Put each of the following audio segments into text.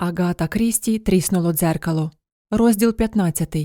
Агата Крісті тріснуло дзеркало. Розділ 15.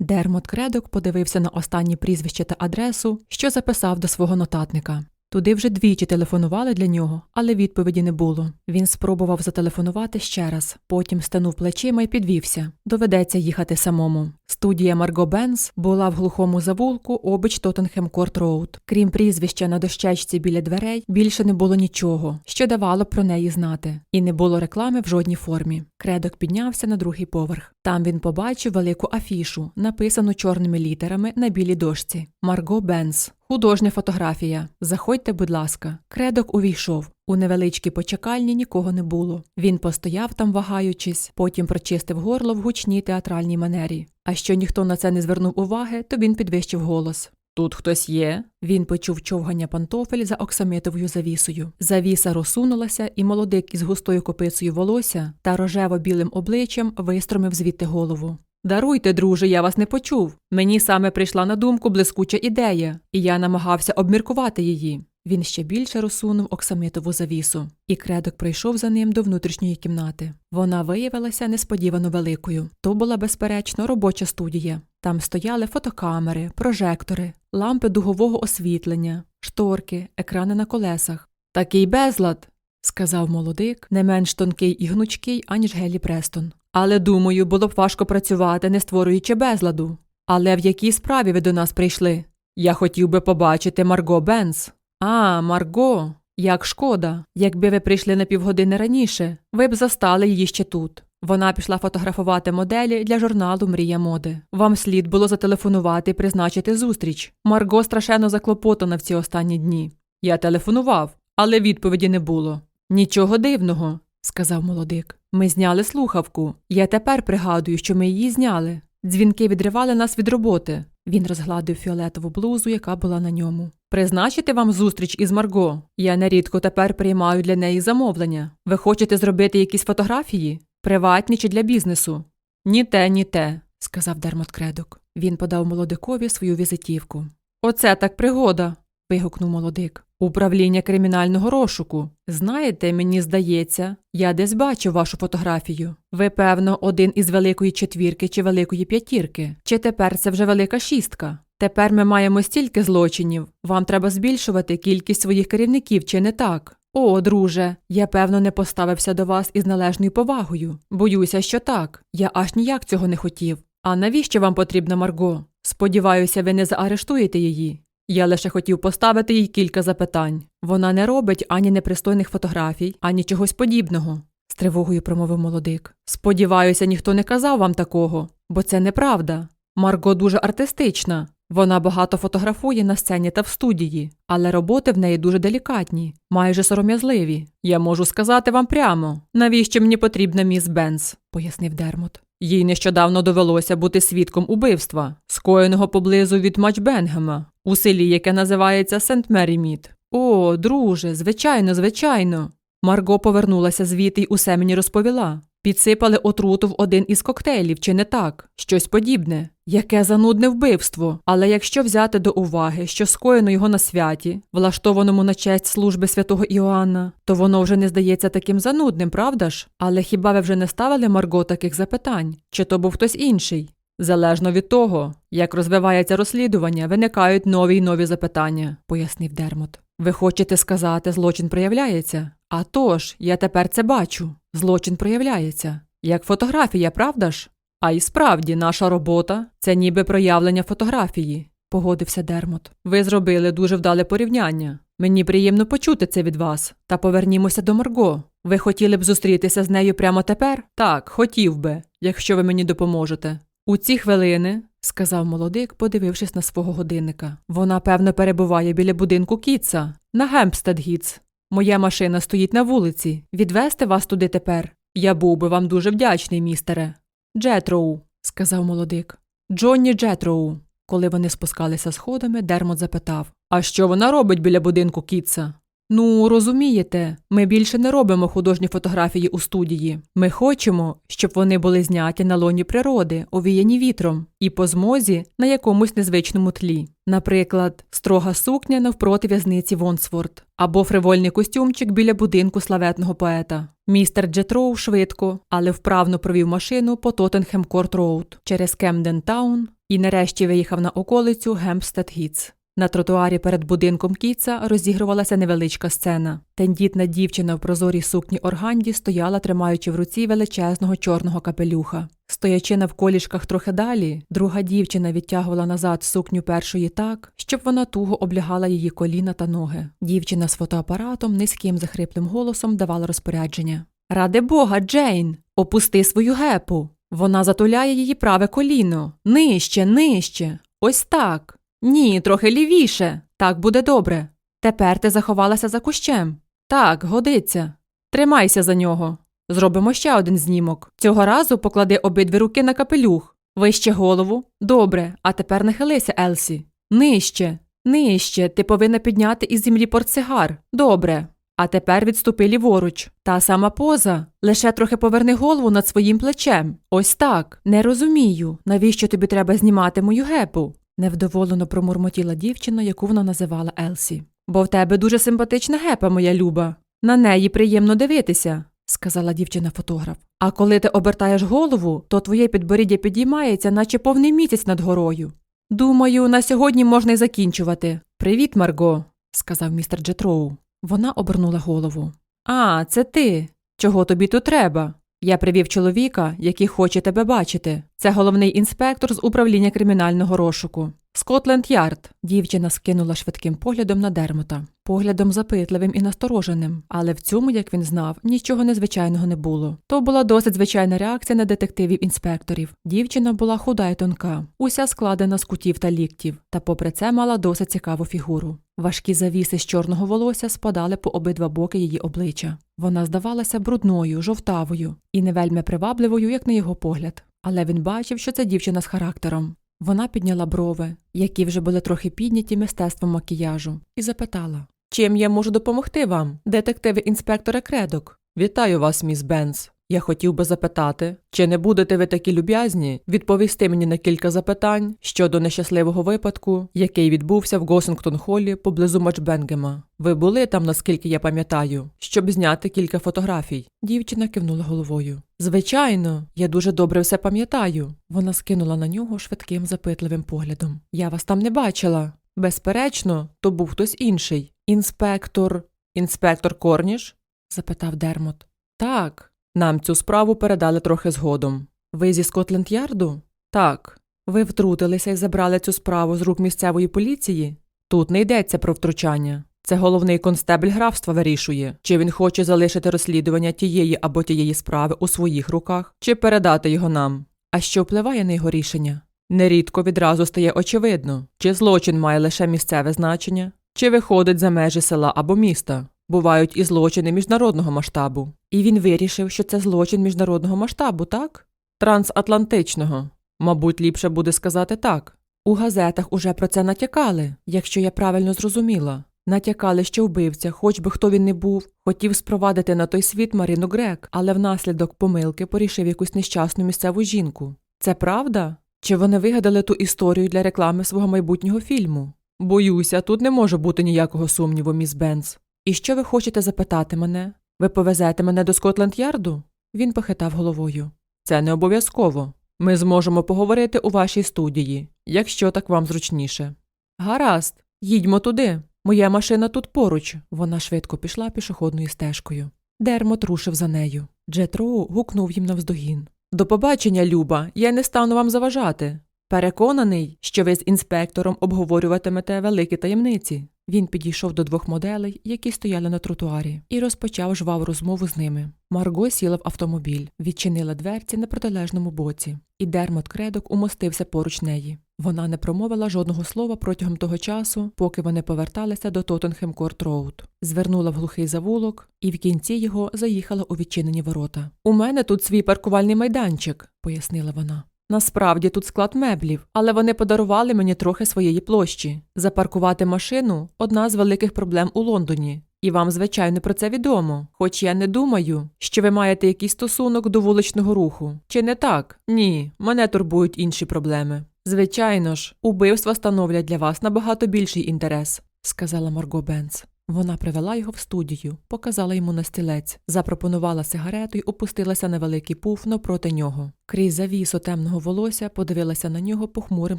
Дермот Кредок подивився на останні прізвище та адресу, що записав до свого нотатника. Туди вже двічі телефонували для нього, але відповіді не було. Він спробував зателефонувати ще раз, потім стенув плечима і підвівся. Доведеться їхати самому. Студія Марго Бенс була в глухому завулку обич Тоттенхем Корт Роуд. Крім прізвища на дощечці біля дверей, більше не було нічого, що давало про неї знати, і не було реклами в жодній формі. Кредок піднявся на другий поверх. Там він побачив велику афішу, написану чорними літерами на білій дошці. Марго Бенс. Художня фотографія. Заходьте, будь ласка. Кредок увійшов. У невеличкій почекальні нікого не було. Він постояв там, вагаючись, потім прочистив горло в гучній театральній манері. А що ніхто на це не звернув уваги, то він підвищив голос. Тут хтось є. Він почув човгання пантофель за оксамитовою завісою. Завіса розсунулася, і молодик із густою копицею волосся та рожево-білим обличчям вистромив звідти голову. Даруйте, друже, я вас не почув. Мені саме прийшла на думку блискуча ідея, і я намагався обміркувати її. Він ще більше розсунув оксамитову завісу, і кредок прийшов за ним до внутрішньої кімнати. Вона виявилася несподівано великою. То була, безперечно, робоча студія. Там стояли фотокамери, прожектори, лампи дугового освітлення, шторки, екрани на колесах. Такий безлад, сказав молодик, не менш тонкий і гнучкий, аніж Гелі Престон. Але думаю, було б важко працювати, не створюючи безладу. Але в якій справі ви до нас прийшли? Я хотів би побачити Марго Бенс. А, Марго, як шкода. Якби ви прийшли на півгодини раніше, ви б застали її ще тут. Вона пішла фотографувати моделі для журналу Мрія моди. Вам слід було зателефонувати і призначити зустріч. Марго страшенно заклопотана в ці останні дні. Я телефонував, але відповіді не було. Нічого дивного, сказав молодик. Ми зняли слухавку. Я тепер пригадую, що ми її зняли. Дзвінки відривали нас від роботи. Він розгладив фіолетову блузу, яка була на ньому. Призначити вам зустріч із Марго. Я нерідко тепер приймаю для неї замовлення. Ви хочете зробити якісь фотографії? Приватні чи для бізнесу? Ні те, ні те, сказав Дермот Кредок. Він подав молодикові свою візитівку. Оце так пригода. вигукнув молодик. Управління кримінального розшуку. Знаєте, мені здається, я десь бачу вашу фотографію. Ви, певно, один із великої четвірки чи великої п'ятірки. Чи тепер це вже велика шістка? Тепер ми маємо стільки злочинів. Вам треба збільшувати кількість своїх керівників, чи не так? О, друже, я певно не поставився до вас із належною повагою. Боюся, що так. Я аж ніяк цього не хотів. А навіщо вам потрібна Марго? Сподіваюся, ви не заарештуєте її. Я лише хотів поставити їй кілька запитань. Вона не робить ані непристойних фотографій, ані чогось подібного, з тривогою промовив молодик. Сподіваюся, ніхто не казав вам такого, бо це неправда. Марго дуже артистична. Вона багато фотографує на сцені та в студії, але роботи в неї дуже делікатні, майже сором'язливі. Я можу сказати вам прямо, навіщо мені потрібна міс Бенс, пояснив Дермот. Їй нещодавно довелося бути свідком убивства, скоєного поблизу від Мачбенгема, у селі, яке називається Сент Мері Мід. О, друже, звичайно, звичайно. Марго повернулася звідти й усе мені розповіла. Підсипали отруту в один із коктейлів, чи не так? Щось подібне. Яке занудне вбивство. Але якщо взяти до уваги, що скоєно його на святі, влаштованому на честь служби святого Іоанна, то воно вже не здається таким занудним, правда ж? Але хіба ви вже не ставили Марго таких запитань? Чи то був хтось інший? Залежно від того, як розвивається розслідування, виникають нові й нові запитання, пояснив Дермот. Ви хочете сказати, злочин проявляється? А тож, я тепер це бачу. Злочин проявляється. Як фотографія, правда ж? А й справді, наша робота це ніби проявлення фотографії, погодився Дермот. Ви зробили дуже вдале порівняння. Мені приємно почути це від вас. Та повернімося до Марго. Ви хотіли б зустрітися з нею прямо тепер? Так, хотів би, якщо ви мені допоможете. У ці хвилини, сказав молодик, подивившись на свого годинника. Вона, певно, перебуває біля будинку Кітса на Гемпстед Гітс. Моя машина стоїть на вулиці. Відвести вас туди тепер. Я був би вам дуже вдячний, містере. Джетроу, сказав молодик. Джонні Джетроу. Коли вони спускалися сходами, Дермот запитав А що вона робить біля будинку Кітса? Ну, розумієте, ми більше не робимо художні фотографії у студії. Ми хочемо, щоб вони були зняті на лоні природи, овіяні вітром, і по змозі на якомусь незвичному тлі. Наприклад, строга сукня навпроти в'язниці Вонсворт або фривольний костюмчик біля будинку славетного поета. Містер Джетроу швидко, але вправно провів машину по Тоттенхем Корт Роуд через Кемден Таун і нарешті виїхав на околицю Гемпстед Гіц. На тротуарі перед будинком Кіца розігрувалася невеличка сцена. Тендітна дівчина в прозорій сукні органді стояла, тримаючи в руці величезного чорного капелюха. Стоячи на вколішках трохи далі, друга дівчина відтягувала назад сукню першої так, щоб вона туго облягала її коліна та ноги. Дівчина з фотоапаратом низьким захриплим голосом давала розпорядження. Ради Бога, Джейн, опусти свою гепу. Вона затуляє її праве коліно. Нижче, нижче. Ось так. Ні, трохи лівіше. Так буде добре. Тепер ти заховалася за кущем. Так, годиться. Тримайся за нього. Зробимо ще один знімок. Цього разу поклади обидві руки на капелюх. Вище голову. Добре. А тепер нахилися, Елсі. Нижче. Нижче. Ти повинна підняти із землі портсигар. Добре. А тепер відступи ліворуч. Та сама поза. Лише трохи поверни голову над своїм плечем. Ось так. Не розумію, навіщо тобі треба знімати мою гепу. Невдоволено промурмотіла дівчина, яку вона називала Елсі. Бо в тебе дуже симпатична гепа, моя люба. На неї приємно дивитися, сказала дівчина фотограф. А коли ти обертаєш голову, то твоє підборіддя підіймається, наче повний місяць над горою. Думаю, на сьогодні можна й закінчувати. Привіт, Марго, сказав містер Джетроу. Вона обернула голову. А, це ти. Чого тобі тут треба? Я привів чоловіка, який хоче тебе бачити. Це головний інспектор з управління кримінального розшуку. Скотленд Ярд. Дівчина скинула швидким поглядом на Дермота, поглядом запитливим і настороженим, але в цьому, як він знав, нічого незвичайного не було. То була досить звичайна реакція на детективів інспекторів. Дівчина була худа й тонка, уся складена з кутів та ліктів, та попри це мала досить цікаву фігуру. Важкі завіси з чорного волосся спадали по обидва боки її обличчя. Вона здавалася брудною, жовтавою і не вельми привабливою, як на його погляд. Але він бачив, що це дівчина з характером. Вона підняла брови, які вже були трохи підняті мистецтвом макіяжу, і запитала: Чим я можу допомогти вам, детективи інспектора Кредок? Вітаю вас, міс Бенс. Я хотів би запитати, чи не будете ви такі люб'язні відповісти мені на кілька запитань щодо нещасливого випадку, який відбувся в Госингтон Холі поблизу Мачбенгема. Ви були там, наскільки я пам'ятаю, щоб зняти кілька фотографій. Дівчина кивнула головою. Звичайно, я дуже добре все пам'ятаю. Вона скинула на нього швидким запитливим поглядом. Я вас там не бачила. Безперечно, то був хтось інший. Інспектор. Інспектор Корніш? запитав Дермот. Так. Нам цю справу передали трохи згодом. Ви зі Скотленд Ярду? Так. Ви втрутилися і забрали цю справу з рук місцевої поліції? Тут не йдеться про втручання. Це головний констебль графства вирішує, чи він хоче залишити розслідування тієї або тієї справи у своїх руках, чи передати його нам. А що впливає на його рішення? Нерідко відразу стає очевидно, чи злочин має лише місцеве значення, чи виходить за межі села або міста. Бувають і злочини міжнародного масштабу. І він вирішив, що це злочин міжнародного масштабу, так? Трансатлантичного. Мабуть, ліпше буде сказати так. У газетах уже про це натякали, якщо я правильно зрозуміла. Натякали, що вбивця, хоч би хто він не був, хотів спровадити на той світ Марину Грек, але внаслідок помилки порішив якусь нещасну місцеву жінку. Це правда? Чи вони вигадали ту історію для реклами свого майбутнього фільму? Боюся, тут не може бути ніякого сумніву, міс Бенс. І що ви хочете запитати мене? Ви повезете мене до Скотленд Ярду? Він похитав головою. Це не обов'язково. Ми зможемо поговорити у вашій студії, якщо так вам зручніше. Гаразд, їдьмо туди. Моя машина тут поруч. Вона швидко пішла пішохідною стежкою. Дермот рушив за нею. Джет Роу гукнув їм навздогін. До побачення, Люба, я не стану вам заважати. Переконаний, що ви з інспектором обговорюватимете великі таємниці. Він підійшов до двох моделей, які стояли на тротуарі, і розпочав жваву розмову з ними. Марго сіла в автомобіль, відчинила дверці на протилежному боці, і Дермот Кредок умостився поруч неї. Вона не промовила жодного слова протягом того часу, поки вони поверталися до Тоттенхем Корт Роуд. Звернула в глухий завулок, і в кінці його заїхала у відчинені ворота. У мене тут свій паркувальний майданчик, пояснила вона. Насправді тут склад меблів, але вони подарували мені трохи своєї площі. Запаркувати машину одна з великих проблем у Лондоні. і вам, звичайно, про це відомо. Хоч я не думаю, що ви маєте якийсь стосунок до вуличного руху. Чи не так? Ні, мене турбують інші проблеми. Звичайно ж, убивства становлять для вас набагато більший інтерес, сказала Марго Бенц. Вона привела його в студію, показала йому на стілець, запропонувала сигарету й опустилася на великий пуф навпроти нього. Крізь завісу темного волосся подивилася на нього похмурим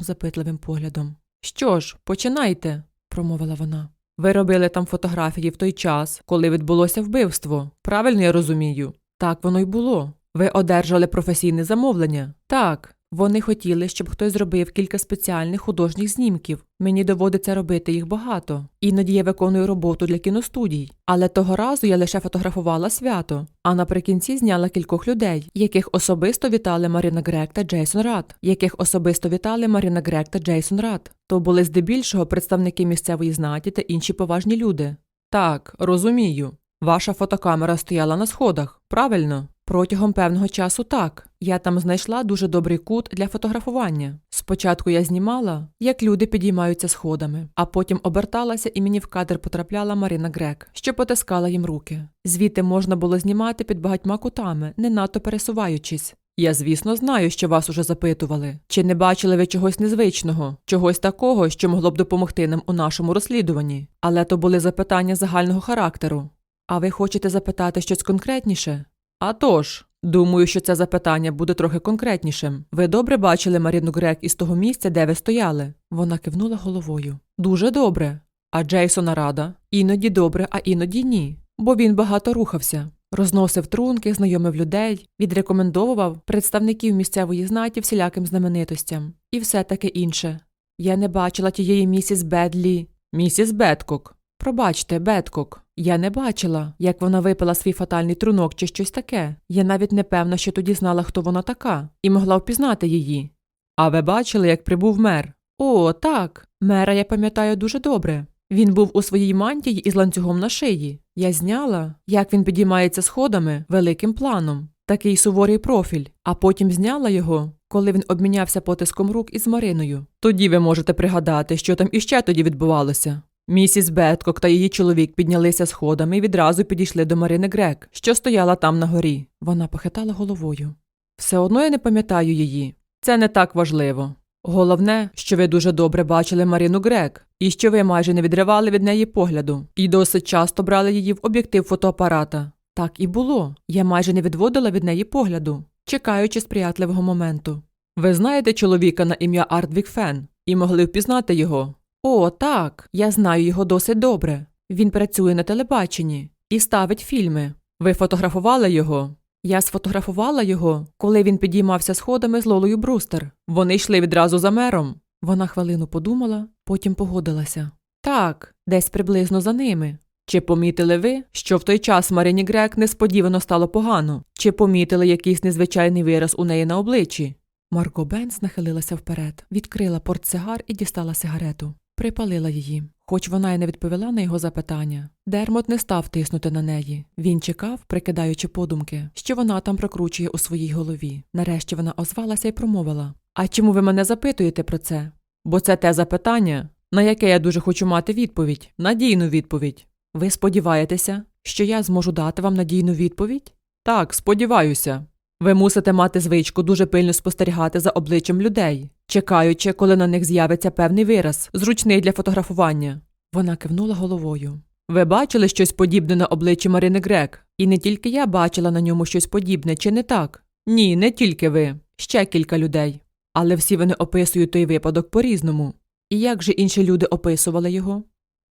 запитливим поглядом. Що ж, починайте, промовила вона. Ви робили там фотографії в той час, коли відбулося вбивство. Правильно я розумію? Так воно й було. Ви одержали професійне замовлення? Так. Вони хотіли, щоб хтось зробив кілька спеціальних художніх знімків. Мені доводиться робити їх багато. Іноді я виконую роботу для кіностудій. Але того разу я лише фотографувала свято, а наприкінці зняла кількох людей, яких особисто вітали Маріна Грек та Джейсон Рад, яких особисто вітали Маріна Грек та Джейсон Рад. То були здебільшого представники місцевої знаті та інші поважні люди. Так, розумію. Ваша фотокамера стояла на сходах, правильно? Протягом певного часу так. Я там знайшла дуже добрий кут для фотографування. Спочатку я знімала, як люди підіймаються сходами, а потім оберталася і мені в кадр потрапляла Марина Грек, що потискала їм руки. Звідти можна було знімати під багатьма кутами, не надто пересуваючись. Я, звісно, знаю, що вас уже запитували. Чи не бачили ви чогось незвичного, чогось такого, що могло б допомогти нам у нашому розслідуванні? Але то були запитання загального характеру. А ви хочете запитати щось конкретніше? А тож, думаю, що це запитання буде трохи конкретнішим. Ви добре бачили Маріну Грек із того місця, де ви стояли? Вона кивнула головою. Дуже добре. А Джейсона Рада? Іноді добре, а іноді ні. Бо він багато рухався. Розносив трунки, знайомив людей, відрекомендовував представників місцевої знаті всіляким знаменитостям і все таке інше. Я не бачила тієї місіс Бедлі. Місіс Беткок. Пробачте, Беткок. Я не бачила, як вона випила свій фатальний трунок чи щось таке. Я навіть не певна, що тоді знала, хто вона така, і могла впізнати її. А ви бачили, як прибув мер? О, так. Мера я пам'ятаю дуже добре. Він був у своїй мантії із ланцюгом на шиї. Я зняла, як він підіймається сходами великим планом, такий суворий профіль, а потім зняла його, коли він обмінявся потиском рук із Мариною. Тоді ви можете пригадати, що там іще тоді відбувалося. Місіс Беткок та її чоловік піднялися сходами і відразу підійшли до Марини Грек, що стояла там на горі. Вона похитала головою. Все одно я не пам'ятаю її. Це не так важливо. Головне, що ви дуже добре бачили Марину Грек, і що ви майже не відривали від неї погляду, і досить часто брали її в об'єктив фотоапарата. Так і було. Я майже не відводила від неї погляду, чекаючи сприятливого моменту. Ви знаєте чоловіка на ім'я Ардвік Фен і могли впізнати його. О, так, я знаю його досить добре. Він працює на телебаченні і ставить фільми. Ви фотографували його? Я сфотографувала його, коли він підіймався сходами з Лолою Брустер. Вони йшли відразу за мером. Вона хвилину подумала, потім погодилася. Так, десь приблизно за ними. Чи помітили ви, що в той час Марині Грек несподівано стало погано? Чи помітили якийсь незвичайний вираз у неї на обличчі? Марко Бенс нахилилася вперед, відкрила портсигар і дістала сигарету. Припалила її. Хоч вона й не відповіла на його запитання. Дермот не став тиснути на неї. Він чекав, прикидаючи подумки, що вона там прокручує у своїй голові. Нарешті вона озвалася і промовила: А чому ви мене запитуєте про це? Бо це те запитання, на яке я дуже хочу мати відповідь, надійну відповідь. Ви сподіваєтеся, що я зможу дати вам надійну відповідь? Так, сподіваюся. Ви мусите мати звичку дуже пильно спостерігати за обличчям людей, чекаючи, коли на них з'явиться певний вираз, зручний для фотографування. Вона кивнула головою. Ви бачили щось подібне на обличчі Марини Грек? І не тільки я бачила на ньому щось подібне, чи не так? Ні, не тільки ви, ще кілька людей. Але всі вони описують той випадок по-різному. І як же інші люди описували його?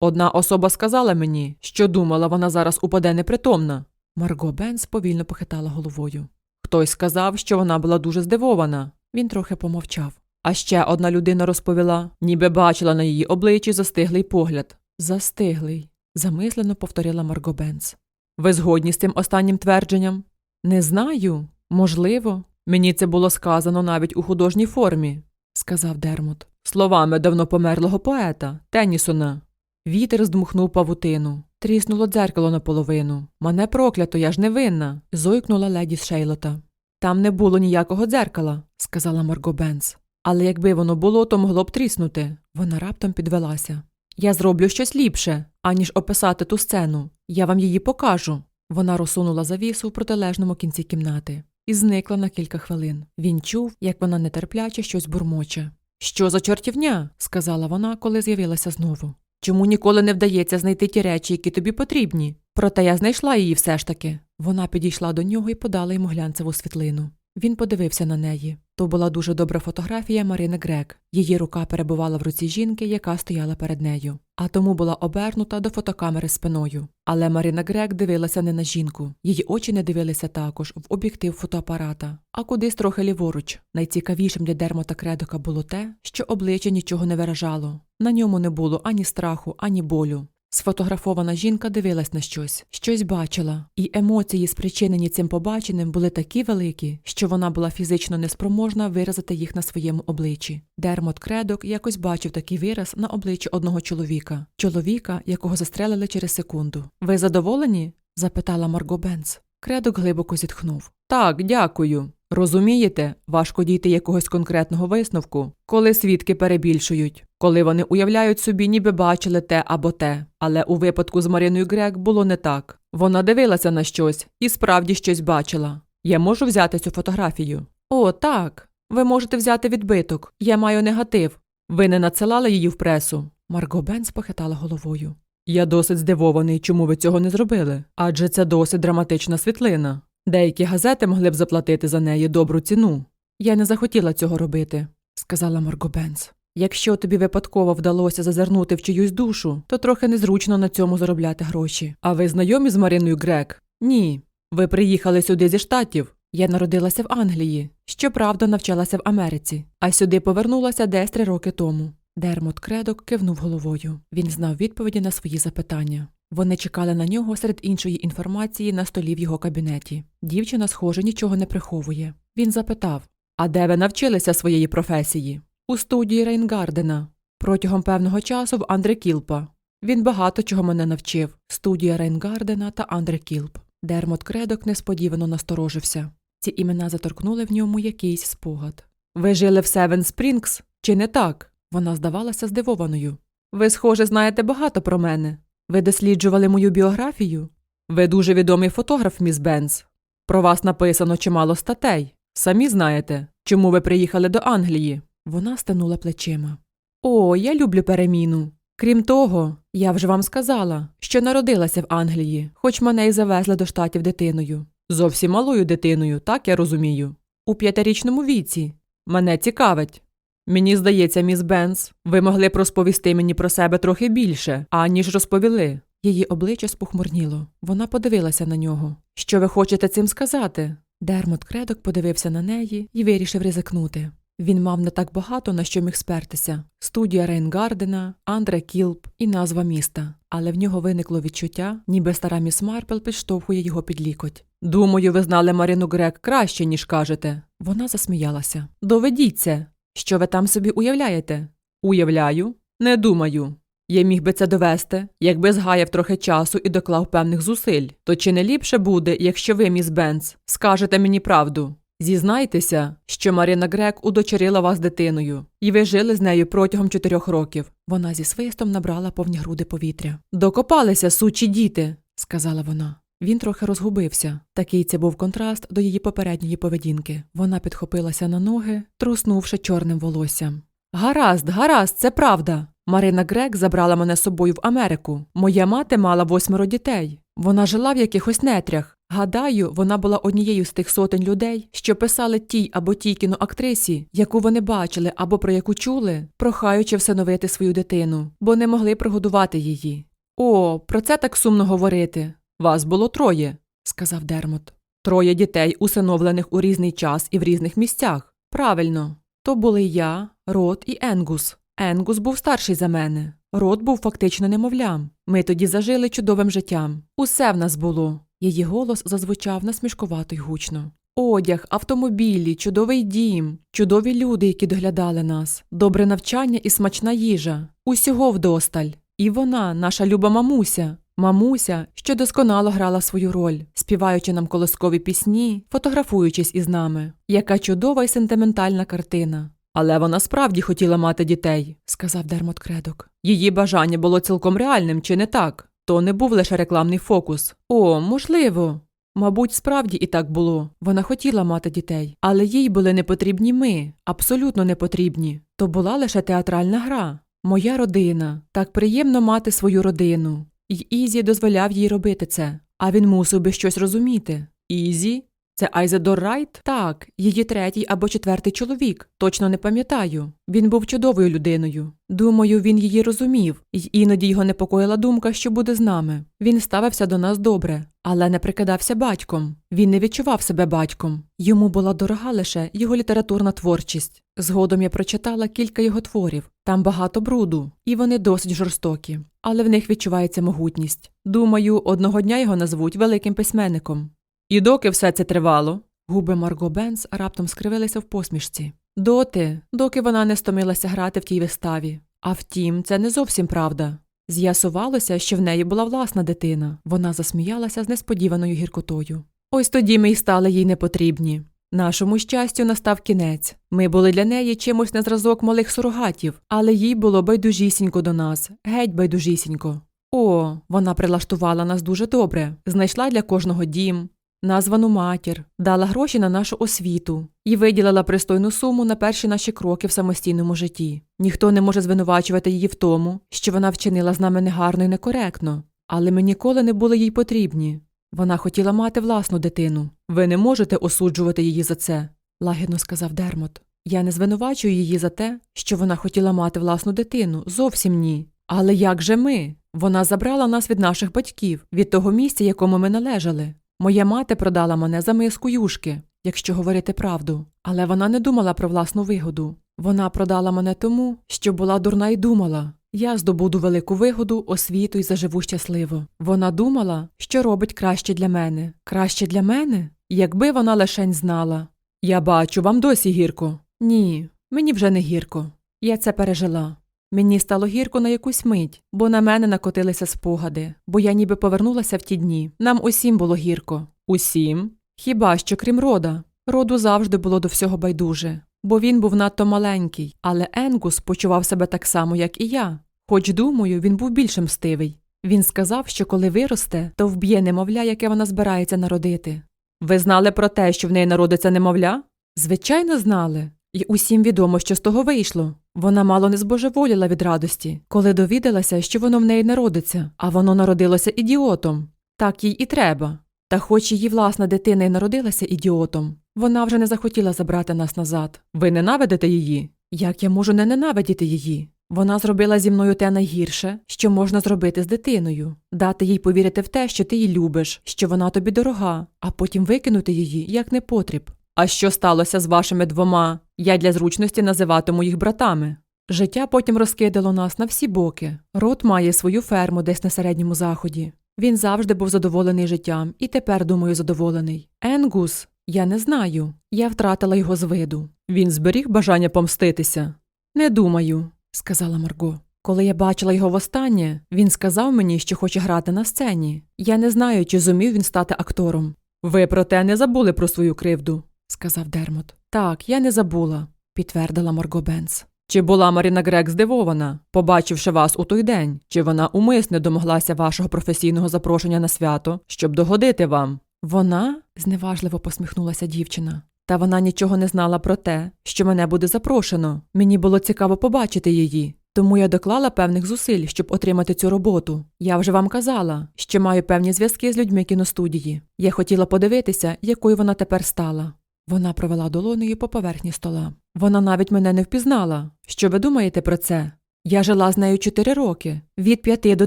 Одна особа сказала мені, що думала, вона зараз упаде непритомна. Марго Бенс повільно похитала головою. Хтось сказав, що вона була дуже здивована. Він трохи помовчав. А ще одна людина розповіла, ніби бачила на її обличчі застиглий погляд. Застиглий, замислено повторила Марго Бенс. Ви згодні з цим останнім твердженням? Не знаю. Можливо. Мені це було сказано навіть у художній формі, сказав Дермот. Словами давно померлого поета Теннісона. Вітер здмухнув павутину. Тріснуло дзеркало наполовину. Мене проклято, я ж не винна. зойкнула леді Шейлота. Там не було ніякого дзеркала, сказала Марго Бенс. Але якби воно було, то могло б тріснути. Вона раптом підвелася. Я зроблю щось ліпше, аніж описати ту сцену. Я вам її покажу. Вона розсунула завісу в протилежному кінці кімнати і зникла на кілька хвилин. Він чув, як вона нетерпляче щось бурмоче. Що за чортівня? сказала вона, коли з'явилася знову. Чому ніколи не вдається знайти ті речі, які тобі потрібні? Проте я знайшла її все ж таки. Вона підійшла до нього і подала йому глянцеву світлину. Він подивився на неї. То була дуже добра фотографія Марини Грек. Її рука перебувала в руці жінки, яка стояла перед нею, а тому була обернута до фотокамери спиною. Але Марина Грек дивилася не на жінку. Її очі не дивилися також в об'єктив фотоапарата, а кудись трохи ліворуч. Найцікавішим для Дермота Кредока було те, що обличчя нічого не виражало. На ньому не було ані страху, ані болю. Сфотографована жінка дивилась на щось, щось бачила, і емоції, спричинені цим побаченим, були такі великі, що вона була фізично неспроможна виразити їх на своєму обличчі. Дермот Кредок якось бачив такий вираз на обличчі одного чоловіка, чоловіка, якого застрелили через секунду. Ви задоволені? запитала Марго Бенц. Кредок глибоко зітхнув. Так, дякую. Розумієте, важко дійти якогось конкретного висновку, коли свідки перебільшують, коли вони уявляють собі, ніби бачили те або те. Але у випадку з Мариною Грек було не так. Вона дивилася на щось і справді щось бачила. Я можу взяти цю фотографію? О, так. Ви можете взяти відбиток. Я маю негатив. Ви не надсилали її в пресу. Марго Бенц похитала головою. Я досить здивований, чому ви цього не зробили, адже це досить драматична світлина. Деякі газети могли б заплатити за неї добру ціну. Я не захотіла цього робити, сказала Марго Бенц. Якщо тобі випадково вдалося зазирнути в чиюсь душу, то трохи незручно на цьому заробляти гроші. А ви знайомі з Мариною Грек? Ні. Ви приїхали сюди зі штатів. Я народилася в Англії, щоправда, навчалася в Америці, а сюди повернулася десь три роки тому. Дермот Кредок кивнув головою. Він знав відповіді на свої запитання. Вони чекали на нього серед іншої інформації на столі в його кабінеті. Дівчина, схоже, нічого не приховує. Він запитав: А де ви навчилися своєї професії? У студії Рейнгардена. Протягом певного часу в Андре Кілпа. Він багато чого мене навчив. Студія Рейнгардена та Андре Кілп. Дермот Кредок несподівано насторожився. Ці імена заторкнули в ньому якийсь спогад. Ви жили в Севен Спрінгс? Чи не так? Вона здавалася здивованою. Ви, схоже, знаєте багато про мене. Ви досліджували мою біографію? Ви дуже відомий фотограф, міс Бенз. Про вас написано чимало статей. Самі знаєте, чому ви приїхали до Англії. Вона стенула плечима. О, я люблю переміну. Крім того, я вже вам сказала, що народилася в Англії, хоч мене й завезли до штатів дитиною. Зовсім малою дитиною, так я розумію. У п'ятирічному віці. Мене цікавить. Мені здається, міс Бенс, ви могли б розповісти мені про себе трохи більше, аніж розповіли. Її обличчя спохмурніло. Вона подивилася на нього. Що ви хочете цим сказати? Дермот Кредок подивився на неї і вирішив ризикнути. Він мав не так багато на що міг спертися: студія Рейнгардена, Андре Кілп і назва міста. Але в нього виникло відчуття, ніби стара міс Марпл підштовхує його під лікоть. Думаю, ви знали Марину Грек краще, ніж кажете. Вона засміялася. Доведіться. Що ви там собі уявляєте? Уявляю? Не думаю. Я міг би це довести, якби згаяв трохи часу і доклав певних зусиль. То чи не ліпше буде, якщо ви, міс Бенц, скажете мені правду? Зізнайтеся, що Марина Грек удочерила вас дитиною, і ви жили з нею протягом чотирьох років. Вона зі свистом набрала повні груди повітря. Докопалися, сучі діти, сказала вона. Він трохи розгубився. Такий це був контраст до її попередньої поведінки. Вона підхопилася на ноги, труснувши чорним волоссям. Гаразд, гаразд, це правда. Марина Грек забрала мене з собою в Америку. Моя мати мала восьмеро дітей. Вона жила в якихось нетрях. Гадаю, вона була однією з тих сотень людей, що писали тій або тій кіноактрисі, яку вони бачили або про яку чули, прохаючи всиновити свою дитину, бо не могли прогодувати її. О, про це так сумно говорити. Вас було троє, сказав Дермот. Троє дітей, усиновлених у різний час і в різних місцях. Правильно, то були я, Рот і Енгус. Енгус був старший за мене. Рот був фактично немовлям. Ми тоді зажили чудовим життям. Усе в нас було. Її голос зазвучав насмішкувато й гучно. Одяг, автомобілі, чудовий дім, чудові люди, які доглядали нас, добре навчання і смачна їжа. Усього вдосталь. І вона, наша люба мамуся. Мамуся, що досконало грала свою роль, співаючи нам колоскові пісні, фотографуючись із нами. Яка чудова й сентиментальна картина. Але вона справді хотіла мати дітей, сказав Дермот Кредок. Її бажання було цілком реальним, чи не так? То не був лише рекламний фокус. О, можливо. Мабуть, справді і так було. Вона хотіла мати дітей, але їй були не потрібні ми, абсолютно не потрібні. То була лише театральна гра. Моя родина. Так приємно мати свою родину. І Ізі дозволяв їй робити це. А він мусив би щось розуміти. Ізі? Це Айзедор Райт? Так, її третій або четвертий чоловік. Точно не пам'ятаю. Він був чудовою людиною. Думаю, він її розумів, і іноді його непокоїла думка, що буде з нами. Він ставився до нас добре, але не прикидався батьком. Він не відчував себе батьком. Йому була дорога лише його літературна творчість. Згодом я прочитала кілька його творів. Там багато бруду, і вони досить жорстокі, але в них відчувається могутність. Думаю, одного дня його назвуть великим письменником. І доки все це тривало, губи Марго Бенс раптом скривилися в посмішці. Доти, доки вона не стомилася грати в тій виставі. А втім, це не зовсім правда. З'ясувалося, що в неї була власна дитина. Вона засміялася з несподіваною гіркотою. Ось тоді ми й стали їй непотрібні. Нашому щастю настав кінець. Ми були для неї чимось на зразок малих сурогатів, але їй було байдужісінько до нас, геть байдужісінько. О, вона прилаштувала нас дуже добре, знайшла для кожного дім, названу матір, дала гроші на нашу освіту і виділила пристойну суму на перші наші кроки в самостійному житті. Ніхто не може звинувачувати її в тому, що вона вчинила з нами негарно і некоректно, але ми ніколи не були їй потрібні. Вона хотіла мати власну дитину. Ви не можете осуджувати її за це, лагідно сказав Дермот. Я не звинувачую її за те, що вона хотіла мати власну дитину. Зовсім ні. Але як же ми? Вона забрала нас від наших батьків, від того місця, якому ми належали. Моя мати продала мене за миску юшки, якщо говорити правду, але вона не думала про власну вигоду. Вона продала мене тому, що була дурна і думала. Я здобуду велику вигоду, освіту і заживу щасливо. Вона думала, що робить краще для мене. Краще для мене? Якби вона лишень знала. Я бачу, вам досі гірко. Ні, мені вже не гірко. Я це пережила. Мені стало гірко на якусь мить, бо на мене накотилися спогади, бо я ніби повернулася в ті дні. Нам усім було гірко. Усім? Хіба що крім рода. Роду завжди було до всього байдуже, бо він був надто маленький, але Енгус почував себе так само, як і я. Хоч, думаю, він був більш мстивий. Він сказав, що коли виросте, то вб'є немовля, яке вона збирається народити. Ви знали про те, що в неї народиться немовля? Звичайно, знали. І усім відомо, що з того вийшло. Вона мало не збожеволіла від радості, коли довідалася, що воно в неї народиться, а воно народилося ідіотом. Так їй і треба. Та хоч її власна дитина й народилася ідіотом, вона вже не захотіла забрати нас назад. Ви ненавидите її? Як я можу не ненавидіти її? Вона зробила зі мною те найгірше, що можна зробити з дитиною дати їй повірити в те, що ти її любиш, що вона тобі дорога, а потім викинути її як непотріб. А що сталося з вашими двома? Я для зручності називатиму їх братами. Життя потім розкидало нас на всі боки. Рот має свою ферму десь на середньому заході. Він завжди був задоволений життям і тепер, думаю, задоволений. Енгус, я не знаю. Я втратила його з виду. Він зберіг бажання помститися. Не думаю, сказала Марго. Коли я бачила його востаннє, він сказав мені, що хоче грати на сцені. Я не знаю, чи зумів він стати актором. Ви проте не забули про свою кривду, сказав Дермот. Так, я не забула, підтвердила Марго Бенс. Чи була Маріна Грек здивована, побачивши вас у той день, чи вона умисне домоглася вашого професійного запрошення на свято, щоб догодити вам? Вона? зневажливо посміхнулася дівчина. Та вона нічого не знала про те, що мене буде запрошено. Мені було цікаво побачити її. Тому я доклала певних зусиль, щоб отримати цю роботу. Я вже вам казала, що маю певні зв'язки з людьми кіностудії. Я хотіла подивитися, якою вона тепер стала. Вона провела долонею по поверхні стола. Вона навіть мене не впізнала. Що ви думаєте про це? Я жила з нею чотири роки, від п'яти до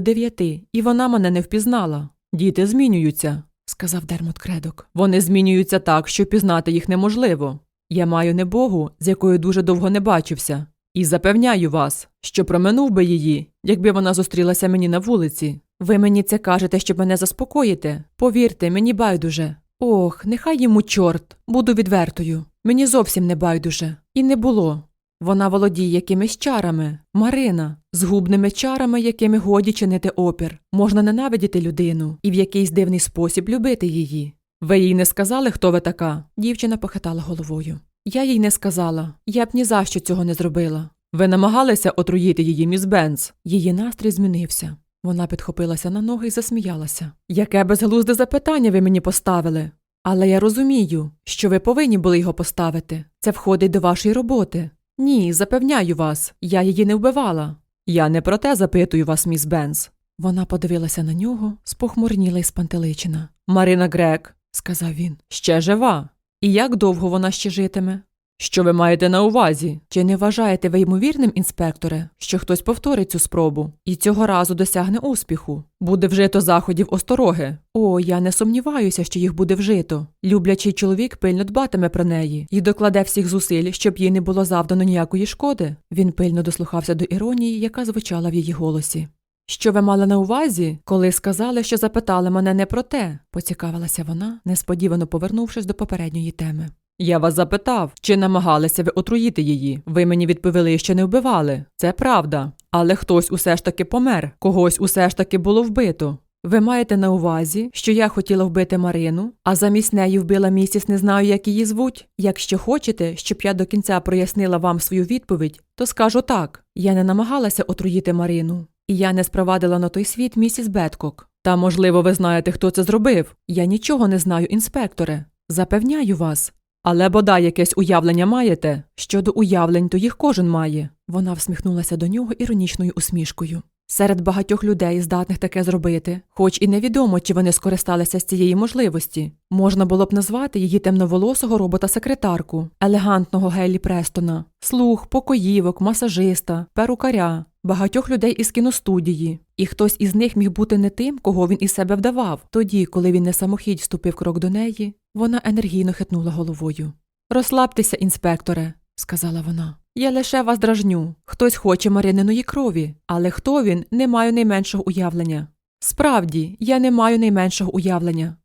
дев'яти, і вона мене не впізнала. Діти змінюються, сказав Дермот Кредок. Вони змінюються так, що пізнати їх неможливо. Я маю небогу, з якою дуже довго не бачився. І запевняю вас, що проминув би її, якби вона зустрілася мені на вулиці. Ви мені це кажете, щоб мене заспокоїти. Повірте, мені байдуже. Ох, нехай йому чорт, буду відвертою. Мені зовсім не байдуже. І не було. Вона володіє якимись чарами, Марина, згубними чарами, якими годі чинити опір. Можна ненавидіти людину і в якийсь дивний спосіб любити її. Ви їй не сказали, хто ви така? Дівчина похитала головою. Я їй не сказала. Я б ні за що цього не зробила. Ви намагалися отруїти її, міс Бенц? Її настрій змінився. Вона підхопилася на ноги і засміялася. Яке безглузде запитання ви мені поставили? Але я розумію, що ви повинні були його поставити. Це входить до вашої роботи. Ні, запевняю вас, я її не вбивала. Я не про те запитую вас, міс Бенз. Вона подивилася на нього, спохмурніла й спантеличена. Марина Грек, сказав він, ще жива. І як довго вона ще житиме? Що ви маєте на увазі? Чи не вважаєте ви ймовірним, інспекторе, що хтось повторить цю спробу і цього разу досягне успіху? Буде вжито заходів остороги. О, я не сумніваюся, що їх буде вжито. Люблячий чоловік пильно дбатиме про неї і докладе всіх зусиль, щоб їй не було завдано ніякої шкоди. Він пильно дослухався до іронії, яка звучала в її голосі. Що ви мали на увазі, коли сказали, що запитали мене не про те? поцікавилася вона, несподівано повернувшись до попередньої теми. Я вас запитав, чи намагалися ви отруїти її. Ви мені відповіли, що не вбивали. Це правда. Але хтось усе ж таки помер, когось усе ж таки було вбито. Ви маєте на увазі, що я хотіла вбити Марину, а замість неї вбила місіс, не знаю, як її звуть. Якщо хочете, щоб я до кінця прояснила вам свою відповідь, то скажу так: я не намагалася отруїти Марину, і я не спровадила на той світ місіс Беткок. Та, можливо, ви знаєте, хто це зробив. Я нічого не знаю, інспекторе. Запевняю вас. Але бодай якесь уявлення маєте. Щодо уявлень, то їх кожен має. Вона всміхнулася до нього іронічною усмішкою. Серед багатьох людей, здатних таке зробити, хоч і невідомо, чи вони скористалися з цієї можливості, можна було б назвати її темноволосого робота-секретарку, елегантного Геллі Престона, слуг, покоївок, масажиста, перукаря, багатьох людей із кіностудії, і хтось із них міг бути не тим, кого він із себе вдавав. Тоді, коли він не самохідь ступив крок до неї, вона енергійно хитнула головою. Розслабтеся, інспекторе, сказала вона. Я лише вас дражню. Хтось хоче Марининої крові, але хто він, не маю найменшого уявлення. Справді, я не маю найменшого уявлення.